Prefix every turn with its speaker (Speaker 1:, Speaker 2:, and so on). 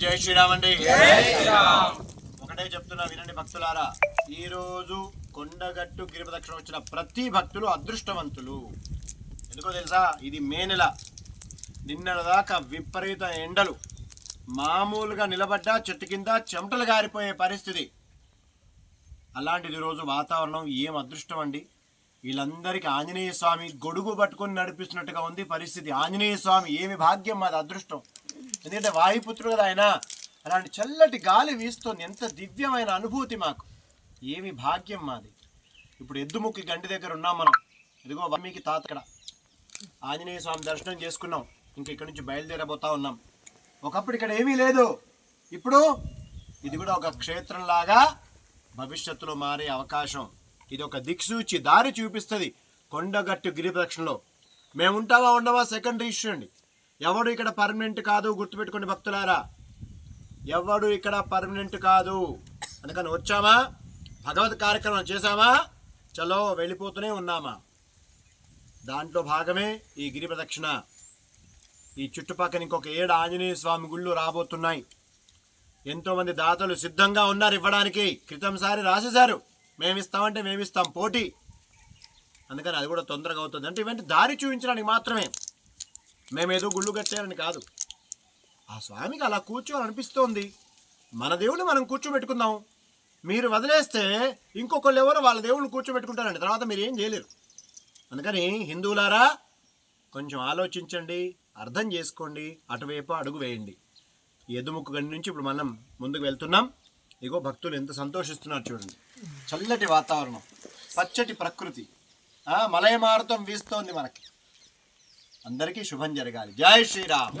Speaker 1: శ్రీరామ్. అండి ఒకటే చెప్తున్నా వినండి భక్తులారా ఈ రోజు కొండగట్టు గిరి ప్రదక్షిణ వచ్చిన ప్రతి భక్తులు అదృష్టవంతులు. ఎందుకో తెలుసా? ఇది మే నెల. నిన్నటిదాకా విపరీత ఎండలు. మామూలుగా నిలబడ్డా చెట్టు కింద చెమటలు గారిపోయే పరిస్థితి. అలాంటిది ఈరోజు వాతావరణం ఏం అదృష్టం అండి వీళ్ళందరికీ ఆంజనేయ స్వామి గొడుగు పట్టుకొని నడిపిస్తున్నట్టుగా ఉంది పరిస్థితి. ఆంజనేయ స్వామి ఏమి భాగ్యం మాది అదృష్టం. ఎందుకంటే వాయుపుత్రుడు కదా ఆయన. అలాంటి చల్లటి గాలి వీస్తోంది. ఎంత దివ్యమైన అనుభూతి మాకు. ఏమి భాగ్యం మాది. ఇప్పుడు ఎద్దుముక్కి గంటి దగ్గర ఉన్నాం మనం. ఇదిగో వాల్మీకి తాత ఇక్కడ. ఆంజనేయ స్వామి దర్శనం చేసుకున్నాం. ఇంక ఇక్కడి నుంచి బయలుదేరబోతా ఉన్నాం. ఒకప్పుడు ఇక్కడ ఏమీ లేదు. ఇప్పుడు ఇది కూడా ఒక క్షేత్రంలాగా భవిష్యత్తులో మారే అవకాశం. ఇది ఒక దిక్సూచి దారి చూపిస్తుంది కొండగట్టు గిరి ప్రదక్షిణలో. మేము ఉంటావా ఉండవా సెకండరీ ఇష్యూ అండి. ఎవడు ఇక్కడ పర్మనెంట్ కాదు గుర్తుపెట్టుకోండి భక్తులారా. ఎవడు ఇక్కడ పర్మనెంట్ కాదు. అందుకని వచ్చామా? భగవత్ కార్యక్రమం చేశామా? చలో వెళ్ళిపోతూనే ఉన్నామా? దాంట్లో భాగమే ఈ గిరి ప్రదక్షిణ. ఈ చుట్టుపక్కల ఇంకొక ఏడు ఆంజనేయ స్వామి గుళ్ళు రాబోతున్నాయి. ఎంతోమంది దాతలు సిద్ధంగా ఉన్నారు ఇవ్వడానికి. క్రితంసారి రాసేశారు. మేమిస్తామంటే మేమిస్తాం పోటీ. అందుకని అది కూడా తొందరగా అవుతుంది. అంటే ఇవన్నీ దారి చూపించడానికి మాత్రమే. మేమేదో గుళ్ళు కట్టారని కాదు. ఆ స్వామికి అలా కూర్చోవాలనిపిస్తోంది. మన దేవుని మనం కూర్చోబెట్టుకుందాం. మీరు వదిలేస్తే ఇంకొకళ్ళు ఎవరు వాళ్ళ దేవుళ్ళు కూర్చోబెట్టుకుంటారండి. తర్వాత మీరు ఏం చేయలేరు. అందుకని హిందువులారా కొంచెం ఆలోచించండి అర్థం చేసుకోండి అటువైపు అడుగు వేయండి. ఎదుముక్కు గండి నుంచి ఇప్పుడు మనం ముందుకు వెళ్తున్నాం. ఇగో భక్తులు ఎంత సంతోషిస్తున్నారు చూడండి. చల్లటి వాతావరణం పచ్చటి ప్రకృతి. మలయమారుతం వీస్తోంది మనకి. అందరికీ శుభం జరగాలి జై శ్రీరామ్